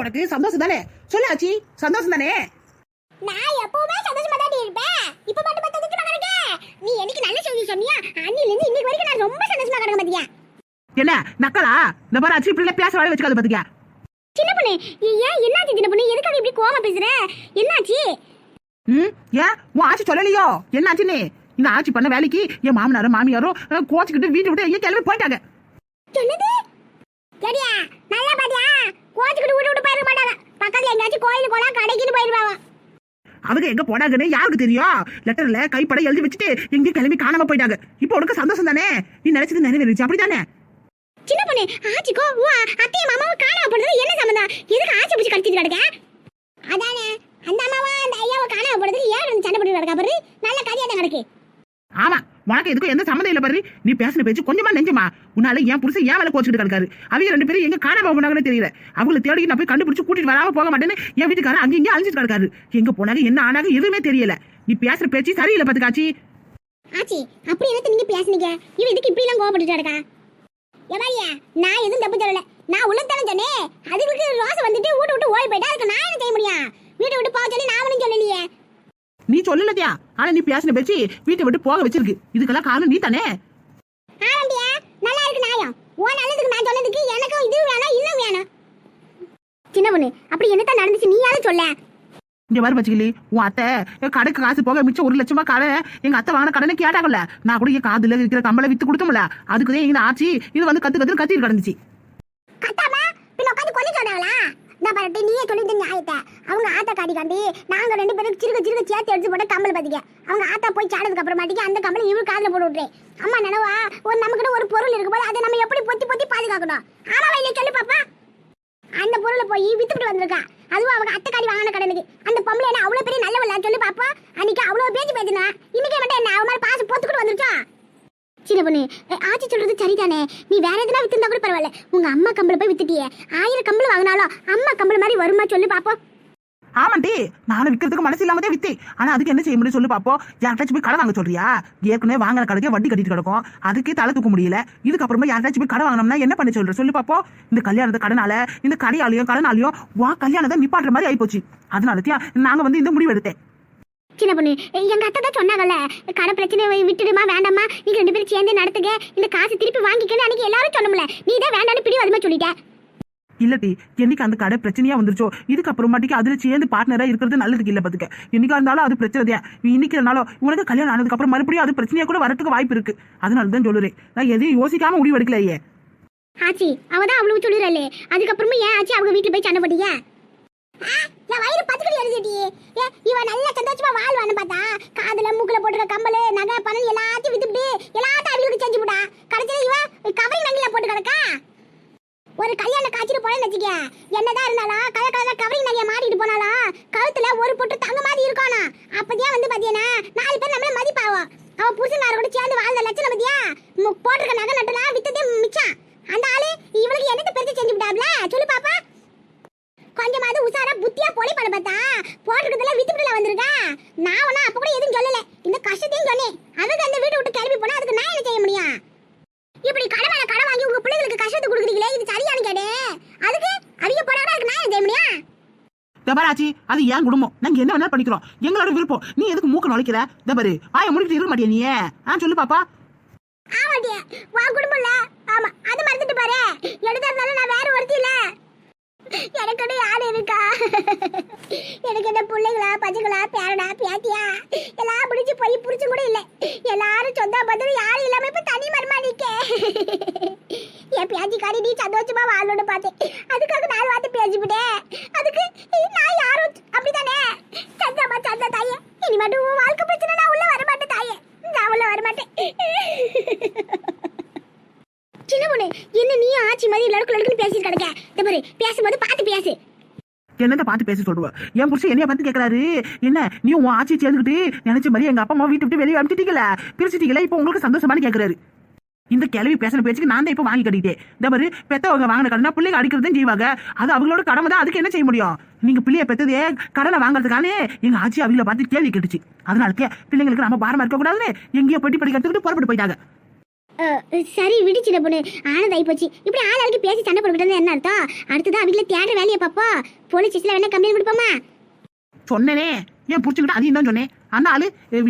உனக்கு சந்தோஷம் தானே? சொல்லு ஆச்சி. சந்தோஷம் தானே? நான் எப்பவுமே சந்தோஷமா தான் இருப்பேன். இப்ப மட்டும் சந்தோஷமா கிடக்க? நீ எனக்கு நல்ல செய்தி சொன்னியா அன்னில இருந்து இன்னைக்கு வரைக்கும் நான் ரொம்ப சந்தோஷமா கிடக்க மாட்டியா என்ன நக்கலா? இந்த மாதிரி ஆச்சி இப்படி பேச வாழ வச்சுக்காது பாத்துக்க சின்ன பொண்ணு ஏன் என்னாச்சு சின்ன பொண்ணு? எதுக்காக இப்படி கோவமா பேசுற? என்னாச்சு? ம் ஏன்? உன் ஆச்சி சொல்லலையோ? என்ன ஆச்சுன்னு? இந்த ஆச்சி பண்ண வேலைக்கு என் மாமனாரும் மாமியாரும் கோச்சிக்கிட்டு வீட்டை விட்டு எங்கேயும் கிளம்பி போயிட்டாங்க. என்னது சரியா நல்லா பாத்தியா கோச்சுக்கிட்டு விட்டு விட்டு போயிருக்க மாட்டாங்க பக்கத்துல எங்கேயாச்சும் கோயிலுக்கு போனா கடைக்குன்னு போயிருப்பாங்க அவங்க எங்க போனாங்கன்னு யாருக்கு தெரியும்? லெட்டர்ல கைப்பட எழுதி வச்சுட்டு எங்கேயும் கிளம்பி காணாம போயிட்டாங்க. இப்போ உனக்கு சந்தோஷம் தானே? நீ நினைச்சது நிறைவேறிச்சு அப்படிதானே சின்ன பொண்ணு ஆச்சிக்கோ உன் அத்தையும் மாமாவும் காணாம போனது என்ன சம்பந்தம்? எதுக்கு ஆச்சி பிடிச்சி கடிச்சிட்டு கிடக்க? அதானே அந்த அம்மாவா அந்த ஐயாவை காணாம போனதுக்கு ஏன் சண்டை போட்டு கிடக்கா பாரு? நல்ல கதையா தான் கிடக்கு. ஆமா உனக்கு எதுக்கும் எந்த சம்மந்தம் இல்ல பாரு நீ பேசின பேச்சு கொஞ்சமா நெஞ்சமா. உன்னால என் புருஷன் ஏன் வேலை கோச்சுட்டு கிடக்காரு. அவங்க ரெண்டு பேரும் எங்க காணாம போனாங்கன்னு தெரியல. அவங்களை தேடி நான் போய் கண்டுபிடிச்சு கூட்டிட்டு வராம போக மாட்டேன்னு என் வீட்டுக்காரன் அங்கே இங்கே அழிஞ்சிட்டு கிடக்காரு. எங்க போனாங்க என்ன ஆனாங்க எதுவுமே தெரியல. நீ பேசுற பேச்சு சரியில்லை பாத்துக்காச்சி. ஆச்சி அப்படி என்னத்த நீங்க பேசுனீங்க? இவன் இதுக்கு இப்படி எல்லாம் கோவப்பட்டுட்டு கிடக்கா நான் எதுவும் தப்பு சொல்லல. நான் உள்ளத்தானே சொன்னேன். அதுக்கு ரோசை வந்துட்டு வீட்டு விட்டு ஓடி போயிட்டா அதுக்கு நான் என்ன செய்ய முடியும்? வீட்டை விட்டு போக சொல்லி நான் ஒன்றும் சொல்லலையே. நீ சொல்லலத்தியா ஆனா நீ பேசின பேச்சு வீட்டை விட்டு போக வச்சிருக்கு. இதுக்கெல்லாம் காரணம் நீ தானே நல்லா இருக்கு நியாயம் ஓ நல்லதுக்கு நான் சொன்னதுக்கு எனக்கும் இது வேணும் இன்னும் வேணும். சின்ன பொண்ணு அப்படி என்னத்தான் நடந்துச்சு நீயாவது சொல்ல. இங்க வச்சுக்கலி உன் அத்தை கடைக்கு காசு போக மிச்சம் ஒரு லட்சமா கடை. எங்க அத்தை வாங்கின கடனை கேட்டாங்கல்ல. நான் கூட என் காதுல இருக்கிற கம்பளை வித்து கொடுத்தோம்ல. அதுக்குதான் எங்க ஆச்சு இது வந்து கத்து கத்து கத்திட்டு கிடந்துச்சு. நான் பின்ன நீயே சொல்லிட்டு நியாயத்தை அவங்க ஆத்தா காட்டி காண்டி ரெண்டு பேரும் சிறுக சிறுக சேர்த்து எடுத்து போட்டு கம்பல் பாத்தீங்க அவங்க ஆத்தா போய் சாடதுக்கு அப்புறமாட்டிக்கு அந்த கம்பளை இவரு காதில் போட்டு விட்டுறேன் அம்மா நினைவா ஒரு நமக்கிட்ட ஒரு பொருள் இருக்கும்போது அதை நம்ம எப்படி பொத்தி பொத்தி பாதுகாக்கணும்? ஆமா இல்லை சொல்லு பாப்பா. அந்த பொருளை போய் வித்துட்டு வந்திருக்கா. அதுவும் அவங்க அத்தைக்காரி வாங்கின கடனுக்கு அந்த பொம்பளை என்ன அவ்வளோ பெரிய நல்லவளா? சொல்லு பாப்பா. அன்னைக்கு அவ்வளவு பேச்சு பேசினா இன்னைக்கு மட்டும் என்ன? அவன் மாதிரி பாசு பொத்துக்கிட்டு வந்துருச்சான் சின்ன பொண்ணு. அஹ், ஆச்சி சொல்றது சரிதானே? நீ வேற எதுனா வித்திருந்தா கூட பரவாயில்ல. உங்க அம்மா கம்பளை போய் வித்துட்டியே. ஆயிரம் கம்பளை வாங்கினாலும் அம்மா கம்பளை மாதிரி வருமா சொல்லு பாப்போம் ஆமாண்டி நானும் விற்கிறதுக்கு மனசு இல்லாம தான் வித்தேன். ஆனா அதுக்கு என்ன செய்ய முடியும் சொல்லு பாப்போம் யார்ட்டாச்சும் போய் கடை வாங்க சொல்றியா? ஏற்கனவே வாங்கின கடைக்கே வட்டி கட்டிட்டு கிடக்கும். அதுக்கே தலை தூக்க முடியல. இதுக்கப்புறமா யார்ட்டாச்சும் போய் கடை வாங்கினோம்னா என்ன பண்ண சொல்ற? சொல்லு பாப்போம் இந்த கல்யாணத்தை கடனால இந்த கடையாலையும் கடனாலையும் வா கல்யாணத்தை நிப்பாட்டுற மாதிரி ஆயிப்போச்சு. அதனால நாங்க வந்து இந்த முடிவு எடுத்தேன். சின்ன பொண்ணு. எங்க அத்தை தான் சொன்னாங்கல்ல கடை பிரச்சனை விட்டுடுமா வேண்டாமா? நீங்க ரெண்டு பேரும் சேர்ந்து நடத்துங்க. இந்த காசு திருப்பி வாங்கிக்கன்னு அன்னைக்கு எல்லாரும் சொன்னோம்ல. நீ தான் வேண்டாம்னு பிடி அதுமா சொல்லிட்ட இல்லட்டி என்னைக்கு அந்த கடை பிரச்சனையா வந்துருச்சோ இதுக்கப்புறமாட்டிக்கு அதுல சேர்ந்து பார்ட்னரா இருக்கிறது நல்லதுக்கு இல்ல பாத்துக்க. என்னைக்கா இருந்தாலும் அது பிரச்சனை தான். இன்னைக்கு இருந்தாலும் உனக்கு கல்யாணம் ஆனதுக்கு அப்புறம் மறுபடியும் அது பிரச்சனையா கூட வரதுக்கு வாய்ப்பு இருக்கு. அதனால தான் சொல்லுறேன். நான் எதையும் யோசிக்காம முடிவு எடுக்கலையே. ஆச்சி அவ தான் அவ்வளவு சொல்லுறாளே அதுக்கப்புறமா ஏன் ஆச்சி அவங்க வீட்டுல போய் சண்டை போட்டீங்க? என் வயிறு பத்துக்கடி எழுதிட்டி ஏ இவ நல்ல சந்தோஷமா வாழ்வான்னு பார்த்தா காதுல மூக்குல போட்டுருக்க கம்பல் நகை பணம் எல்லாத்தையும் வித்துட்டு எல்லாத்தையும் அவங்களுக்கு செஞ்சு விட்டா. கடைசியில இவ கவரிங் நங்கில போட்டு கிடக்கா. ஒரு கல்யாண காய்ச்சிட்டு போனேன்னு வச்சுக்க என்னதான் இருந்தாலும் கலர் கலர் கவரிங் நகைய மாட்டிட்டு போனாலும் கழுத்துல ஒரு பொட்டு தங்க மாதிரி இருக்கணும் அப்பதான் வந்து பாத்தீங்கன்னா நாலு பேர் நம்மள மதிப்பாவோ. அவ புருஷனார கூட சேர்ந்து வாழ்ந்த லட்சணம் பத்தியா? மு- போட்டிருக்க நகை நட்டுலாம் வித்ததே மிச்சம். அந்த ஆளு இவளுக்கு என்னத்தை பெருசு செஞ்சு விட்டாப்ல? சொல்லு பாப்பா. கொஞ்சமாவது உசாரா புத்தியா போலி பண்ண பார்த்தா? போட்டுக்கிறதுல வித்துட்டுல வந்திருக்கா? நான் ஒன்னும் அப்ப கூட எதுவும் சொல்லல. இந்த கஷ்டத்தையும் சொன்னேன். அவங்க அந்த வீட்டை விட்டு கிளம்பி போனா அதுக்கு நான் என்ன செய்ய முடியும்? இப்படி கடை மேல கடை வாங்கி உங்க பிள்ளைகளுக்கு கஷ்டத்தை கொடுக்குறீங்களே இது சரியான கேடு அதுக்கு அவங்க போறாங்க அதுக்கு நான் என்ன செய்ய முடியும்? தபாராச்சி அது ஏன் குடும்பம். நாங்க என்ன வேணாலும் பண்ணிக்கிறோம். எங்களோட விருப்பம். நீ எதுக்கு மூக்க நுழைக்கிற? தபாரு ஆய முடிக்கிட்டு இருக்க மாட்டியா நீ ஆ சொல்லு பாப்பா. ஆமாட்டியா வா குடும்பம் இல்ல. ஆமா அது மறந்துட்டு பாரு. எடுத்தா நான் வேற ஒருத்தி இல்ல. எனக்குன்னு யாரு இருக்கா? எனக்கு என்ன பிள்ளைங்களா பஜங்களா பேரடா பேத்தியா? எல்லாம் முடிஞ்சு போய் புடிச்சு கூட இல்லை. எல்லாரும் சொந்த பந்தம் யாரும் இல்லாம இப்ப தனி மரமா நிக்க. என் பேச்சிக்காரி நீ சந்தோஷமா வாழணும்னு பார்த்தேன். அதுக்காக நாலு வார்த்தை பேசிவிட்டேன் அதுக்கு நான் யாரும் அப்படிதானே சந்தமா சந்த தாயே. இனி மட்டும் உன் வாழ்க்கை பிரச்சனை நான் உள்ள வர மாட்டேன் தாயே நான் உள்ள வர மாட்டேன் சின்ன பொண்ணு என்ன நீ ஆச்சி மாதிரி லடுக்கு லடுக்குன்னு பேசிட்டு கிடக்க. இந்த பாரு பேசும்போது பார்த்து பேசு. என்னத்த பார்த்து பேச சொல்லுவா என் புருஷன் என்னைய பார்த்து கேட்கறாரு என்ன நீ உன் ஆட்சி சேர்ந்துக்கிட்டு நினைச்ச மாதிரி எங்க அப்பா அம்மா வீட்டு விட்டு வெளியே அனுப்பிச்சிட்டீங்களா? பிரிச்சிட்டீங்களா? இப்போ உங்களுக்கு சந்தோஷமானு கேட்கறாரு இந்த கிளவி பேசின பேச்சுக்கு நான் தான் இப்ப வாங்கி கட்டிட்டேன். இந்த மாதிரி பெத்தவங்க வாங்கின கடனா பிள்ளைங்க அடிக்கிறதும் செய்வாங்க. அது அவங்களோட கடமை தான். அதுக்கு என்ன செய்ய முடியும்? நீங்க பிள்ளைய பெத்ததே கடனை வாங்குறதுக்கானே? எங்க ஆட்சி அவங்கள பார்த்து கேள்வி கேட்டுச்சு. அதனால பிள்ளைங்களுக்கு நம்ம பாரமா இருக்க கூடாதுன்னு எங்கேயோ பெட்டி படிக்கிறதுக்கு புறப்பட்டு போயிட்டாங்க. சரி விடு சின்ன பொண்ணு. ஆனது ஆயிப்போச்சு இப்படி ஆள் ஆளுக்கு பேசி சண்டை போட்டுக்கிட்டு என்ன அர்த்தம்? அடுத்ததான் அவங்கள தேடுற வேலையை பாப்பா. போலீஸ் ஸ்டேஷன்ல வேணா கம்ப்ளைண்ட் கொடுப்போமா? சொன்னேனே. ஏன் புடிச்சுக்கிட்டு? அதையும் தான் சொன்னேன். அந்த ஆளு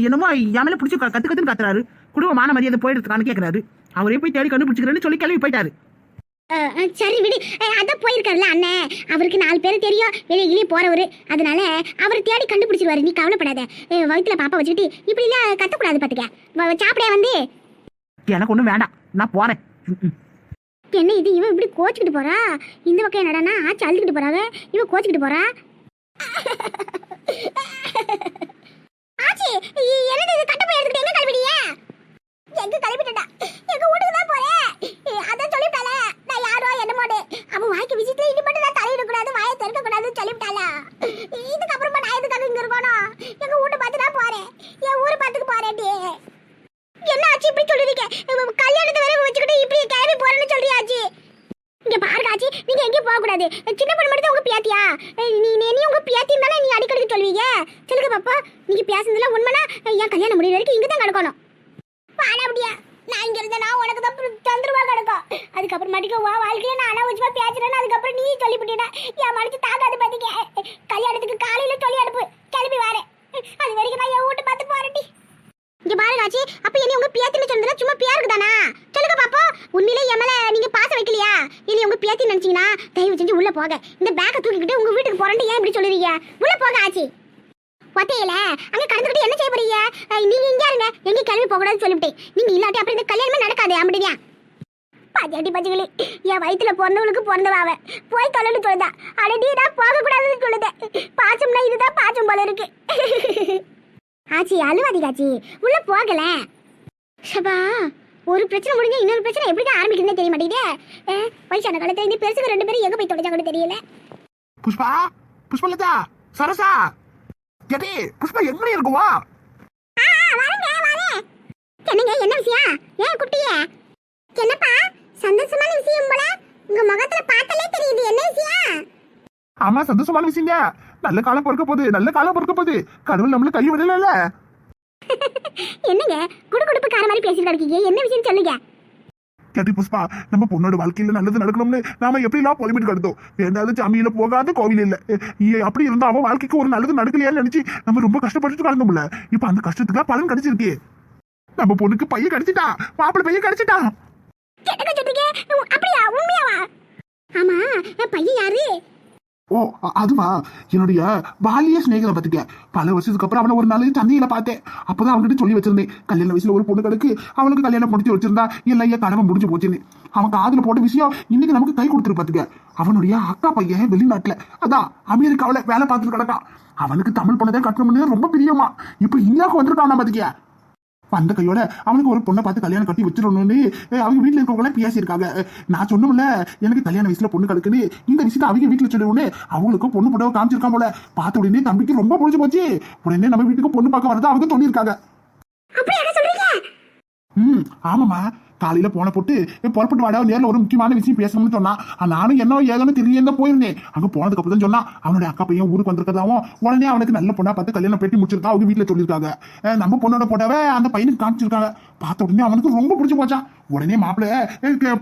என்னமோ என் பிடிச்சி கத்து கத்துன்னு கத்துறாரு குடும்ப மான மரியாதை போயிடுறதுக்கான்னு கேட்கறாரு அவரே போய் தேடி கண்டுபிடிச்சிக்கிறேன்னு சொல்லி கிளம்பி போயிட்டாரு. சரி விடு. அதான் போயிருக்காருல்ல அண்ணன் அவருக்கு நாலு பேர் தெரியும். வெளியே போறவரு. அதனால அவர் தேடி கண்டுபிடிச்சிருவாரு. நீ கவலைப்படாத. வயித்துல பாப்பா வச்சுக்கிட்டு இப்படி எல்லாம் கத்தக்கூடாது பாத்துக்க. சாப்பிட வந்து? எனக்கு ஒன்றும் வேண்டாம். நான் போறேன். என்ன இது? இவன் இப்படி கோச்சிக்கிட்டு போறா? இந்த பக்கம் என்னடா ஆச்சு அழுதுகிட்டு போறாங்க இவன் கோச்சிக்கிட்டு போறா? ஆச்சி என்னது இது கட்ட போய் எடுத்துக்கிட்டு எங்க கிளம்பிடிய எங்க கிளம்பிட்டா எங்க வீட்டுக்கு தான் போறேன் இ- அதான் சொல்லிவிட்டால நான் யாரோ என்னமோடு அவன் வாய்க்கு விசிட்டு இது மட்டும் நான் தலையிட கூடாது வாயை திறக்க கூடாதுன்னு சொல்லிவிட்டால இதுக்கப்புறமா நான் எதுக்காக இங்க இருக்கணும் எங்க வீட்டு பார்த்து தான் போறேன் என் ஊர் பார்த்துக்கு போறேன்டி என்ன ஆச்சு இப்படி சொல்றீங்க இவ கல்யாணத்தை வரை வச்சுக்கிட்டு இப்படி கிளம்பி போறேன்னு சொல்றியாச்சு இங்க பாருங்க ஆச்சி நீங்க எங்கேயும் போக கூடாது சின்ன பொண்ணு மட்டும் உங்க பியாத்தியா? நீ நீ நீ உங்க பியாத்தியும் தானே நீ அடிக்கடி சொல்வீங்க? சொல்லுங்க பாப்பா. நீங்க பேசுனதுல உண்மைனா என் கல்யாணம் முடிய வரைக்கும் இங்க தான் கிடக்கணும் வாடா அப்படியா. நான் இங்க இருந்தா நான் உனக்கு தான் அப்புறம் தந்துருவா கிடக்கும். அதுக்கப்புறமாட்டிக்கு வா வாழ்க்கையில நான் அனாவசியமா பேசுறேன்னு அதுக்கப்புறம் நீ சொல்லிவிட்டீனா என் மனசு தாக்காது பாத்தீங்க கல்யாணத்துக்கு காலையில சொல்லி அனுப்பு. கிளம்பி வரேன். அது வரைக்கும் நான் என் வீட்டு பார்த்து போறேன்டி இங்க பாருங்க ஆச்சி அப்ப என்ன உங்க பியாத்தின்னு சொன்னதுல சும்மா பியாருக்கு தானா சொல்லுங்க பாப்போ உண்மையிலே என் மேல நீங்க பாசம் வைக்கலையா? இல்ல உங்க பியாத்தி நினைச்சீங்கன்னா? தயவு செஞ்சு உள்ள போக இந்த பேக்கை தூக்கிக்கிட்டு உங்க வீட்டுக்கு போறேன்னு ஏன் இப்படி சொல்லுறீங்க? உள்ள போக ஆச்சி ஒத்தையில அங்க கடந்துக்கிட்டு என்ன செய்ய போறீங்க? நீங்க இங்க இருங்க. எங்க கிளம்பி போக கூடாதுன்னு சொல்லிவிட்டேன். நீங்க இல்லாட்டி அப்புறம் இந்த கல்யாணமே நடக்காது அப்படியா பாஜாட்டி பச்சைகளி என் வயிற்றுல பிறந்தவளுக்கு பிறந்தவ அவ போய் தொழில் சொல்லுதா அடடி நான் போகக்கூடாதுன்னு சொல்லுதேன் பாச்சம்னா இதுதான் பாச்சம் போல இருக்கு. ஆச்சி அழுவாதீங்க ஆச்சி. உள்ள போகல. ஷபா ஒரு பிரச்சனை முடிஞ்ச இன்னொரு பிரச்சனை எப்படி தான் ஆரம்பிக்குதுன்னே தெரிய மாட்டேங்குதே. வயசான காலத்துல இந்த பெருசுக்கு ரெண்டு பேரும் எங்க போய் தொலைச்சாங்கன்னு தெரியல. புஷ்பா புஷ்பலதா சரசா. கேட்டி புஷ்பா எங்க இருக்குவா? என்னங்க என்ன விஷயம்? ஏன் குட்டியே என்னப்பா சந்தோஷமான விஷயம் போல உங்க முகத்துல பார்த்தாலே தெரியுது. என்ன விஷயம்? ஆமா சந்தோஷமான விஷயங்க. நல்ல காலம் பிறக்க போகுது நல்ல காலம் பிறக்க போகுது. கடவுள் நம்மளுக்கு கை விடல என்னங்க? குடுகுடுப்பு கார மாதிரி பேசிட்டு இருக்கீங்க என்ன விஷயம் சொல்லுங்க. கேட்டி புஷ்பா நம்ம பொண்ணோட வாழ்க்கையில நல்லது நடக்கணும்னு நாம எப்படி எல்லாம் பொலிமிட்டு கிடந்தோம்? வேண்டாவது சாமியில போகாத கோவில் இல்ல. அப்படி இருந்தா அவன் வாழ்க்கைக்கு ஒரு நல்லது நடக்கலையான்னு நினைச்சு நம்ம ரொம்ப கஷ்டப்பட்டு கலந்தோம்ல இப்ப அந்த கஷ்டத்துக்கு பலன் கிடைச்சிருக்கு. நம்ம பொண்ணுக்கு பையன் கிடைச்சிட்டா மாப்பிள்ளை பையன் கிடைச்சிட்டா? அப்படியா? உண்மையாவா? ஆமா பையன் யாரு? ஓ அதுவா? என்னுடைய பாலிய சிநேகிதம் பார்த்துக்க பல வருஷத்துக்கு அப்புறம் அவனை ஒரு நாள் சந்தையில பார்த்தேன். அப்பதான் அவன்கிட்ட சொல்லி வச்சிருந்தேன். கல்யாண வயசுல ஒரு பொண்ணு கிடக்கு அவனுக்கு கல்யாணம் முடிச்சு வச்சிருந்தா எல்லாம் என் கடமை முடிஞ்சு போச்சுன்னு. அவன் காதுல போட்ட விஷயம் இன்னைக்கு நமக்கு கை கொடுத்துரு பாத்துக்க அவனுடைய அக்கா பையன் வெளிநாட்டுல. அதான் அமெரிக்காவில வேலை பார்த்துட்டு கிடக்கான். அவனுக்கு தமிழ் பொண்ணை கட்டணம் கட்டணும்னு ரொம்ப பிரியமா. இப்ப இந்தியாவுக்கு வந்திருக்கான் பாத்துக்கியா வந்த கையோட அவனுக்கு ஒரு பொண்ணை பார்த்து கல்யாணம் கட்டி வச்சிடணும்னு அவங்க வீட்டில் இருக்கவங்க பேசியிருக்காங்க. நான் சொன்னோம்ல எனக்கு கல்யாண வயசுல பொண்ணு கிடக்குன்னு இந்த விஷயத்தை அவங்க வீட்டில் சொல்லணும்னு அவங்களுக்கும் பொண்ணு புடவை காமிச்சிருக்கான் போல. பார்த்த உடனே தம்பிக்கு ரொம்ப பிடிச்சி போச்சு. உடனே நம்ம வீட்டுக்கு பொண்ணு பார்க்க வரதா அவங்க சொல்லியிருக்காங்க. அப்படியா? ம் ஆமாம்மா. காலையில போன போட்டு புறப்பட்டு வாடா நேரில் ஒரு முக்கியமான விஷயம் பேசணும்னு சொன்னா. நானும் என்ன ஏதோன்னு தெரியல போயிருந்தேன். அங்கே போனதுக்கு அப்புறம் தான் சொன்னா அவனுடைய அக்கா பையன் ஊருக்கு வந்திருக்கதாவும் உடனே அவனுக்கு நல்ல பொண்ணா பார்த்து கல்யாணம் பெட்டி முடிச்சிருக்கா அவங்க வீட்டில் சொல்லியிருக்காங்க. நம்ம பொண்ணோட போட்டாவே அந்த பையனுக்கு காமிச்சிருக்காங்க. பார்த்த உடனே அவனுக்கு ரொம்ப பிடிச்சி போச்சான் உடனே மாப்பிள்ளை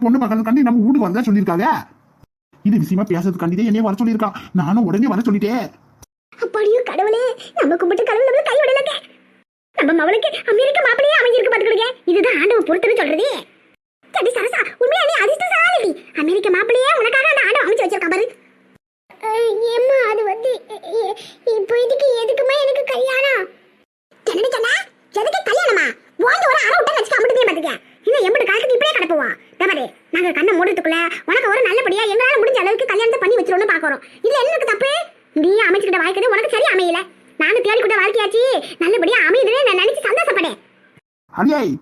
பொண்ணு பக்கத்துக்காண்டி நம்ம வீட்டுக்கு வரதா சொல்லியிருக்காங்க? இது விஷயமா பேசுறதுக்காண்டி என்னைய வர சொல்லியிருக்கான் நானும் உடனே வர சொல்லிட்டேன். அப்படியும் கடவுளே நம்ம கும்பிட்டு கடவுள் நம்மள கை நம்ம மவளுக்கு அமெரிக்க மாப்பிளையே அமைஞ்சிருக்கு பாத்துக்கிடுங்க இதுதான் ஆண்டவன் பொறுத்துன்னு சொல்றது. சரி சரசா உண்மையா நீ அதிர்ஷ்டசாலி அமெரிக்க மாப்பிளையே உனக்காக அந்த ஆண்டவன் அமைச்சு வச்சிருக்கா பாரு. ஏம்மா அது வந்து இப்போ இதுக்கு எதுக்குமா எனக்கு கல்யாணம்? என்னடி சொன்ன? எதுக்கு கல்யாணமா? ஓங்கி ஒரு அரை விட்டா வச்சுக்க அம்பிட்டு பாத்துக்க இன்னும் எம்பிட்டு காலத்துக்கு இப்படியே கிடப்புவா தவறு நாங்க கண்ணை மூடுறதுக்குள்ள உனக்கு ஒரு நல்லபடியா எங்களால முடிஞ்ச அளவுக்கு கல்யாணத்தை பண்ணி வச்சிருவோம்னு பாக்குறோம் இதுல என்ன இருக்கு தப்பு? நீ அமைச்சுக்கிட்ட வாழ்க்கை உனக்கு சரியா அமையல. நாங்க கூட வாழ்க்கையாச்சு. நல்லபடியா அமையுதுன்னு நான் நினைச்சு சந்தோஷப்படேன் அரியாய்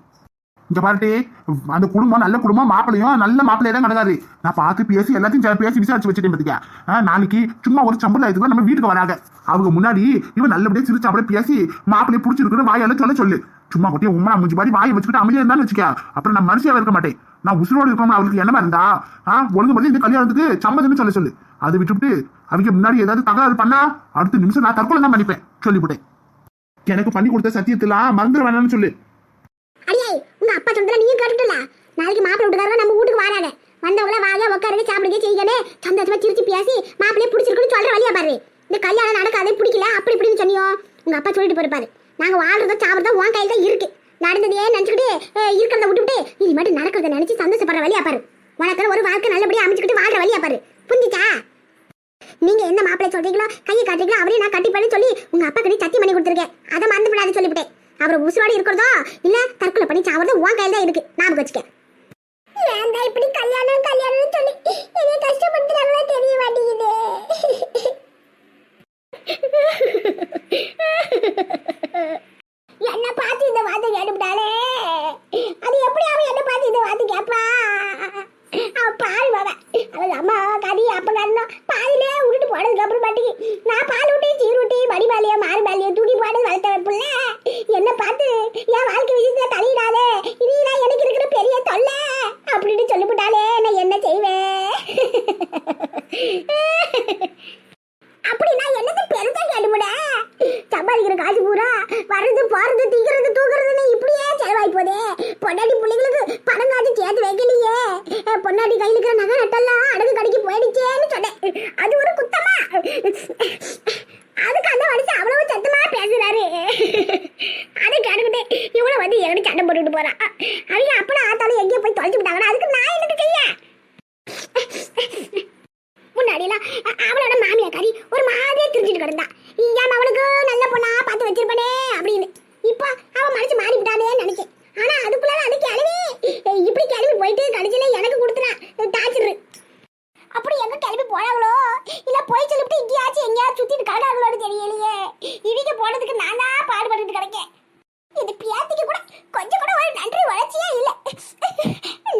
இங்க பாருட்டி அந்த குடும்பம் நல்ல குடும்பம் மாப்பிளையும் நல்ல மாப்பிள்ளையே தான் கிடக்காது நான் பார்த்து பேசி எல்லாத்தையும் பேசி விசாரிச்சு வச்சுட்டேன் பாத்தியா நாளைக்கு சும்மா ஒரு சம்பளம் இதுக்கு நம்ம வீட்டுக்கு வராங்க. அவங்க முன்னாடி இவன் நல்லபடியா சிரிச்சு அப்படியே பேசி மாப்பிளைய பிடிச்சிருக்குன்னு வாயால சொல்ல சொல்லு. சும்மா கொட்டிய உமா முடிஞ்சு பாடி வாயை வச்சுக்கிட்டு அமைதியா இருந்தாலும் வச்சுக்க. அப்புறம் நான் மனுஷியாவே இருக்க மாட்டேன். நான் உசுரோடு இருக்கணும் அவளுக்கு என்னமா இருந்தா? ஆ ஒழுங்கு பண்ணி இந்த கல்யாணத்துக்கு சம்மதம்னு சொல்ல சொல்லு. அதை விட்டுவிட்டு அவங்க முன்னாடி ஏதாவது தகராறு பண்ணா அடுத்த நிமிஷம் நான் தற்கொலை தான் பண்ணிப்பேன். சொல்லிவிட்டேன் எனக்கு பண்ணி கொடுத்த சத்தியத்தெல்லாம் மறந்துட வேணாம்னு சொல்லு. உங்க அப்பா சொல்றத நீயும் கேட்டுட்டல? நாளைக்கு மாப்பிள்ளை வீட்டுக்காரங்க நம்ம வீட்டுக்கு வராங்க வந்தவங்கள வாங்க உட்காருங்க சாப்பிடுங்க செய்யுங்கன்னு சந்தோஷமா சிரிச்சு பேசி மாப்பிள்ளைய பிடிச்சிருக்குன்னு சொல்ற வழியா பாரு. இந்த கல்யாணம் நடக்காது பிடிக்கல? அப்படி இப்படின்னு சொன்னியோ? உங்க அப்பா சொல்லிட்டு போயிருப்பாரு நாங்க வாழ்றதோ சாப்பிடுறதோ உன் கையில தான் இருக்கு. நடந்ததே நினைச்சுக்கிட்டு இருக்கிறத விட்டுவிட்டு இனிமேட்டு நடக்கிறத நினைச்சு சந்தோஷப்படுற வழியா பாரு. உனக்கு ஒரு வாழ்க்கை நல்லபடியா அமைச்சுக்கிட்டு வாழ்ற வழியா பாரு. புரிஞ்சுச்சா? நீங்க என்ன மாப்பிள்ளை சொல்றீங்களோ கையை காட்டுறீங்களோ அவரையும் நான் கட்டி பண்ணி சொல்லி உங்க அப்பா கிட்ட சத்தியம் பண்ணி கொடுத்துருக்கேன் அதை மறந்து விடாது சொல்லிவிட்டேன். அவர் உசுரோடு இருக்கிறதோ? இல்ல தற்கொலை பண்ணி சாவறதோ உன் கையில தான் இருக்கு. ஞாபகம் வச்சுக்க. ஏன்டா இப்படி கல்யாணம் கல்யாணம்னு சொல்லி என்னைய கஷ்டப்படுத்துறாங்களோ தெரிய மாட்டேங்குது. என்ன பார்த்து இந்த வார்த்தை கேட்டுவிட்டாலே அது எப்படி அவன் என்ன பார்த்து இந்த வார்த்தை கேட்பா? அவன் பால் அவன் அவன் அம்மா கறி அப்போ கண்ணம் பாதிலே விட்டுட்டு போனதுக்கு அப்புறம் பாட்டி நான் பால் விட்டு சீர் விட்டு மடி பாலியோ மாறு பாலியோ தூக்கி போடு வளர்த்த புள்ள என்ன பார்த்து என் வாழ்க்கை விஷயத்துல தலையிடாதே இனிதான் எனக்கு இருக்கிற பெரிய தொல்லை அப்படின்னு சொல்லிவிட்டாலே நான் என்ன செய்வேன் அப்படி நான் என்னது பெருசா கேட்டுவிட சம்பாதிக்கிற காசு பூரா வர்றது போறது திங்கிறது தூக்குறதுன்னு இப்படியே செலவாய் போதே பொண்டாட்டி பிள்ளைங்களுக்கு பணம் காசு சேர்த்து வைக்கலையே அஹ் பொண்டாட்டி கையில் இருக்கிற நகை நட்டெல்லாம் அடகு கடைக்கு போயிடுச்சேன்னு சொன்னேன் அது ஒரு குத்தமா அதுக்கு அந்த மனுஷன் அவ்வளவு சத்தமா பேசுறாரு இவனை வந்து என்கிட்ட சண்டை போட்டுட்டு போறான் அவங்க அப்பனா ஆத்தாலும் எங்கேயோ போய் தொலைச்சு விட்டாங்கன்னா அதுக்கு நான் என்னட்டு செய்ய? முன்னாடிலாம் அவளோட மாமியாக்காரி ஒரு மாதிரியே திரிஞ்சுட்டு கிடந்தான் ஏன் அவளுக்கு நல்ல பொண்ணா பார்த்து வச்சிருப்பனே அப்படின்னு இப்போ அவ மனசு மாறி விட்டானேன்னு நினைச்சேன் ஆனா அதுக்குள்ள அது கிளவி அஹ் இப்படி கிளம்பி போயிட்டு கடைசியில எனக்கு கொடுத்துறா டாச்சிரு அப்படி எங்க கிளம்பி போனாங்களோ இல்ல போய் சொல்லிவிட்டு இங்கேயாச்சும் எங்கேயாச்சும் சுத்திட்டு கிடக்காங்களோன்னு தெரியலையே இவங்க போனதுக்கு நான் தான் பாடுபட்டு கிடக்கேன் இந்த பியாத்திக்கு கூட கொஞ்சம் கூட ஒரு நன்றி வளர்ச்சியே இல்ல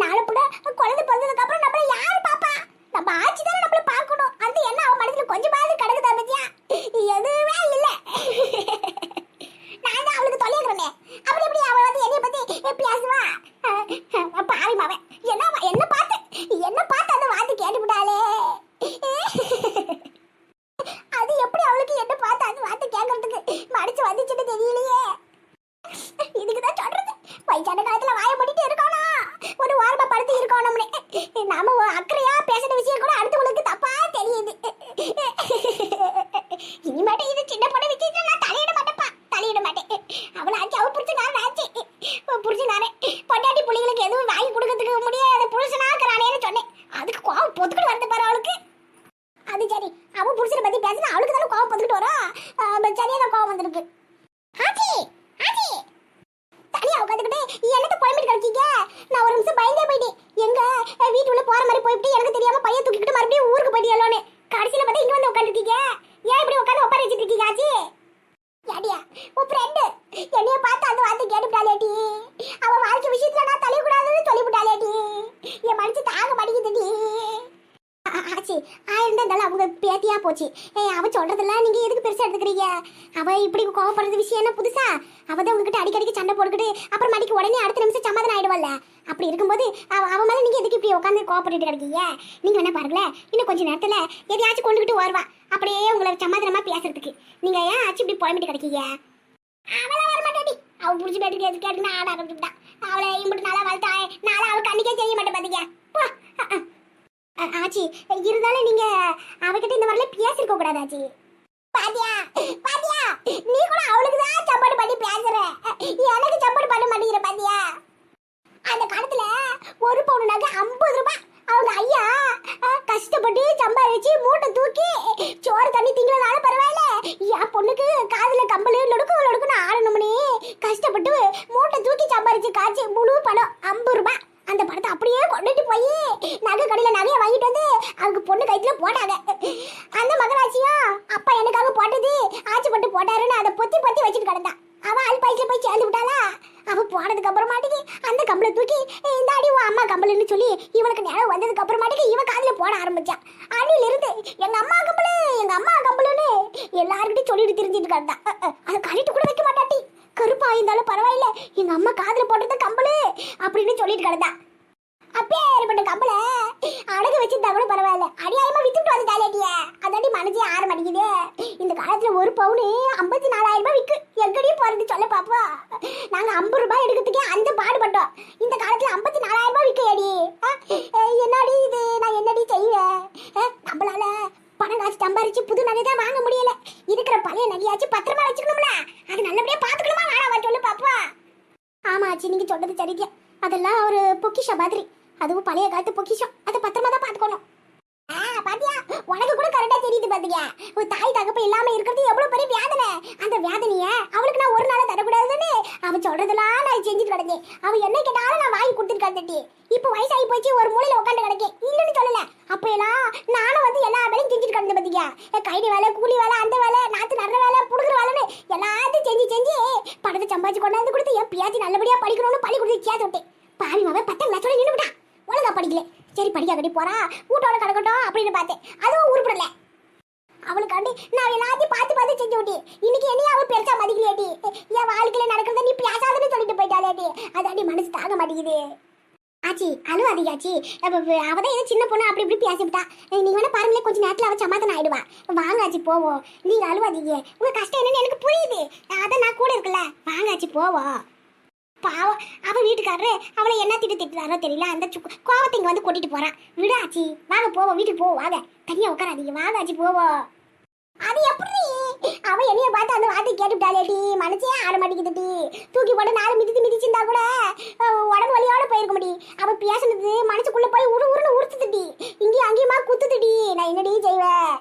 நாளை கூட குழந்தை பிறந்ததுக்கு அப்புறம் நம்மள யாரு பாப்பா நம்ம ஆட்சி தானே நம்மள பார்க்கணும் அந்த எண்ணம் அவன் மனசுல கொஞ்சமாவது கிடக்குதா பத்தியா எதுவுமே இல்ல நான் தான் அவளுக்கு தொலைகிறேனே அப்படி எப்படி அவ வந்து என்னைய பத்தி பேசுவா பாவி மாவன் என்ன அவ- என்ன பார்த்து என்ன பார்த்து அந்த வார்த்தை கேட்டுவிட்டாளே அது எப்படி அவளுக்கு என்ன பார்த்து அந்த வார்த்தை கேட்கறதுக்கு மடிச்சு வந்துச்சுன்னு தெரியலையே இதுக்குதான் சொல்றது வயசான காலத்துல வாய மூடிட்டு இருக்கணும் ஒரு வாரமா படுத்து இருக்கணும்னு நாம அக்கறையா பேசுற விஷயம் கூட அடுத்தவங்களுக்கு தப்பா தெரியுது இனிமேட்டு இது சின்ன பொண்ணு விஷயத்துல நான் தலையிட மாட்டேப்பா தலையிட மாட்டேன் அவள ஆச்சு அவ புடிச்சுக்காரன் ஆச்சு புடிச்சுக்காரன் பொண்டாட்டி பிள்ளைங்களுக்கு எதுவும் வாங்கி கொடுக்கறதுக்கு முடியாத புருஷனாக்குறானேன்னு சொன்னேன் அதுக்கு கோவம் பொத்துக்கிட்டு வந்து பாரு அவளுக்கு அது சரி அவ புருஷனை பத்தி பேசினா அவளுக்கு தானே கோவம் பொத்துக்கிட்டு வரும் சரியா தான் கோவம் வந்திருக்கு ஆச்சி ஆச்சி தனியா உட்காந்துக்கிட்டு என்னத்த புலம்பிட்டு கிடக்கீங்க நான் ஒரு நிமிஷம் பயந்தே போயிட்டேன் எங்க அஹ், வீட்டுக்குள்ள போற மாதிரி போயிட்டு எனக்கு தெரியாம மறுபடியும் ஊருக்கு போயிட்டியல்லோன்னு கடைசியில பார்த்தா இங்க வந்து உட்காந்துருக்கீங்க ஏன் இப்படி உட்காந்து உட்கார வச்சுட்டு இருக்கீங்க ஆச்சி உன் ஃப்ரெண்டு என்னைய பார்த்து அந்த வார்த்தை கேட்டுட்டாலேடி அவன் வாழ்க்கை விஷயத்துல நான் தலையக்கூடாதுன்னு சொல்லிவிட்டாலேடி என் மனசு தாங்க மாட்டேங்குதுடி ஆச்சு ஆயிரம் இருந்தாலும் அவங்க பேத்தியா போச்சு. ஏய் அவ சொல்றதெல்லாம் நீங்க எதுக்கு பெருசா எடுத்துக்கிறீங்க? அவ இப்படி கோவப்படுறது விஷயம் என்ன புதுசா? அவ தான் உங்ககிட்ட அடிக்கடிக்கு சண்டை போட்டுக்கிட்டு அப்புறம் மடிக்கு உடனே அடுத்த நிமிஷம் சமாதானம் ஆயிடுவல்ல அப்படி இருக்கும்போது அவ அவ மேல நீங்க எதுக்கு இப்படி உட்காந்து கோவப்பட்டுட்டு கிடக்கீங்க? நீங்க என்ன பாருங்களேன் இன்னும் கொஞ்ச நேரத்துல எதையாச்சும் கொண்டுகிட்டு வருவா. அப்படியே உங்களை சமாதானமா பேசுறதுக்கு. நீங்க ஏன் ஆச்சு இப்படி புலம்பிட்டு கிடக்கீங்க? அவளை வர மாட்டாடி அவ புடிச்சு பேட்டு கேட்டு கேட்டு நான் ஆட ஆரம்பிச்சுட்டான் அவளை இம்பிட்டு நாளா வளர்த்தா நாளா அவளுக்கு அன்னைக்கே செய்ய மாட்டேன் பாத்தீங்க. ஆச்சி இருந்தாலும் நீங்க அவகிட்ட இந்த மாதிரிலாம் பேசிருக்க கூடாது ஆச்சி. பாத்தியா? பாத்தியா? நீ கூட அவளுக்கு தான் சப்பாடு பண்ணி பேசுற. எனக்கு சப்பாடு பண்ண மாட்டேங்கிற பாத்தியா? அந்த காலத்துல ஒரு பவுன் நகை ஐம்பது ரூபாய். அவங்க ஐயா கஷ்டப்பட்டு சம்பாதிச்சு மூட்டை தூக்கி சோறு தண்ணி திங்கறதுனால பரவாயில்ல. என் பொண்ணுக்கு காதுல கம்பளு லொடுக்கு லொடுக்குன்னு ஆடணும்னே கஷ்டப்பட்டு மூட்டை தூக்கி சம்பாதிச்சு காய்ச்சி முழு பணம் ஐம்பது ரூபாய். அந்த பணத்தை அப்படியே கொண்டுட்டு போய் நகை கடையில் நகையை வாங்கிட்டு வந்து அவங்க பொண்ணு கைத்தில் போட்டாங்க. அந்த மகராட்சியும் அப்பா எனக்காக போட்டது ஆட்சி பட்டு போட்டாருன்னு அதை பொத்தி பொத்தி வச்சுட்டு கிடந்தான் அவன் ஆள் பைசில் போய் சேர்ந்து விட்டாளா? அவன் போனதுக்கு அப்புறமாட்டிக்கு அந்த கம்பளை தூக்கி இந்த அடி உன் அம்மா கம்பளுன்னு சொல்லி இவனுக்கு நேரம் வந்ததுக்கு அப்புறமாட்டிக்கு இவன் காதில் போட ஆரம்பிச்சான் அடியிலிருந்து எங்கள் அம்மா கம்பளு எங்க அம்மா கம்பளுன்னு எல்லாருக்கிட்டையும் சொல்லிட்டு தெரிஞ்சிட்டு கிடந்தா. அதை கழிட்டு கூட வைக்க மாட்டாட்டி. கருப்பாக இருந்தாலும் பரவாயில்ல எங்கள் அம்மா காதில் போட்டது கம்பளு அப்படின்னு சொல்லிட்டு கிடந்தான் அப்பே ஏற்பட்ட கம்பள அடகு வச்சிருந்தா கூட பரவாயில்ல. அடியாயமா வித்துட்டு வந்து தாலேட்டிய அதாட்டி மனசே ஆற மாட்டேங்குது இந்த காலத்துல ஒரு பவுனு ஐம்பத்தி நாலாயிரம் ரூபாய் விற்கு எங்கடியும் போறது சொல்ல பாப்பா. நாங்க ஐம்பது ரூபாய் எடுக்கிறதுக்கே அந்த பாடுபட்டோம். இந்த காலத்துல ஐம்பத்தி நாலாயிரம் ரூபாய் விக்கையடி என்னடி இது? நான் என்னடி செய்வேன்? நம்மளால பணம் காசு சம்பாரிச்சு புது நகை தான் வாங்க முடியல. இருக்கிற பழைய நகையாச்சும் பத்திரமா வச்சுக்கணும்ல. அது நல்லபடியா பாத்துக்கணுமா? வேணாமா சொல்லு பாப்பா. ஆமா ஆச்சு நீங்க சொல்றது சரிதான். அதெல்லாம் ஒரு பொக்கிஷம் மாதிரி. அதுவும் பழைய காலத்து பொக்கிஷம். அதை பத்திரமா தான் பார்த்துக்கணும். ஆ, பாத்தியா? உனக்கு கூட கரெக்டா தெரியுது பாத்தியா? ஒரு தாய் தகப்பு இல்லாம இருக்கிறது எவ்வளவு பெரிய வேதனை. அந்த வேதனைய அவளுக்கு நான் ஒரு நாளா தரக்கூடாதுன்னு அவ சொல்றதெல்லாம் நான் செஞ்சுட்டு கிடந்தேன். அவ என்ன கேட்டாலும் நான் வாங்கி கொடுத்துட்டு தட்டி இப்போ வயசாகி போச்சு ஒரு மூலையில உட்காந்து கிடக்கேன். இல்லைன்னு சொல்லல. அப்ப எல்லாம் நானும் வந்து எல்லா வேலையும் செஞ்சுட்டு கிடந்தேன் பாத்தியா? கைடி வேலை கூலி வேலை அந்த வேலை நாத்து நடுற வேலை புடுக்குற வேலைன்னு எல்லாத்தையும் செஞ்சு செஞ்சு பணத்தை சம்பாதிச்சு கொண்டாந்து கொடுத்து என் பியாச்சி நல்லபடியா படிக்கணும்னு பள்ளி கொடுத்து சேர்த்து விட்டேன் பாவி மாவன் படிக்கல சரி படிக்காதடி போறா வீட்டோட கிடக்கட்டும் அப்படின்னு பார்த்தேன். அதுவும் உருப்படல. அவளுக்காண்டி நான் எல்லாத்தையும் பார்த்து பார்த்து செஞ்சு விட்டி இன்னைக்கு என்னையும் அவள் பெருசா மதிக்கலையாட்டி என் வாழ்க்கையில நடக்கிறத நீ பேசாதன்னு சொல்லிட்டு போயிட்டாலேட்டி அதாண்டி மனசு தாங்க மாட்டேங்குது. ஆச்சி அழுவாதீங்க ஆச்சி. அவ தான் ஏதோ சின்ன பொண்ணு அப்படி இப்படி பேசிவிட்டா நீங்கள் வேணா பாருங்களேன் கொஞ்ச நேரத்தில் அவள் சமாதானம் ஆயிடுவா. வாங்க ஆச்சி போவோம். நீங்கள் அழுவாதீங்க. உங்கள் கஷ்டம் என்னன்னு எனக்கு புரியுது. அதான் நான் கூட இருக்குல்ல. வாங்க ஆச்சி போவோம். பாவம் அவ வீட்டுக்காரரு அவளை என்ன திட்டு திட்டுறாரோ தெரியல. அந்த சு- கோவத்தை இங்க வந்து கொட்டிட்டு போறான் விடாச்சி வாங்க போவோம் வீட்டுக்கு போவோம் வாங்க. தனியா உட்காராதீங்க வாங்க ஆச்சி போவோம். அது எப்படி? அவ என்னைய பார்த்து அந்த வார்த்தை கேட்டுட்டாளேடி மனசே ஆட மாட்டேங்குதுடி தூக்கி போட்டு நாலு மிதித்து மிதிச்சிருந்தா கூட உடம்பு வலியோட போயிருக்க முடி அவ பேசுனது மனசுக்குள்ள போய் உரு உருன்னு உறுத்துதுடி இங்கேயும் அங்கேயுமா குத்துதுடி நான் என்னடி செய்வேன்?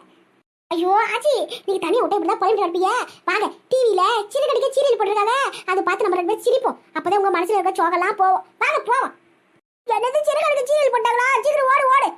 ஐயோ ஆச்சி நீங்க தனியா விட்டு இப்படி தான் போயிட்டு இருப்பீங்க வாங்க டிவியில சிறு கடிக்க சீரியல் போட்டிருக்காங்க. அதை பார்த்து நம்ம ரெண்டு பேரும் சிரிப்போம். அப்பதான் உங்க மனசுல இருக்க சோகலாம் போவோம் வாங்க போவோம். என்னது சிறு கடிக்க சீரியல் போட்டாங்களா? சீக்கிரம் ஓடு.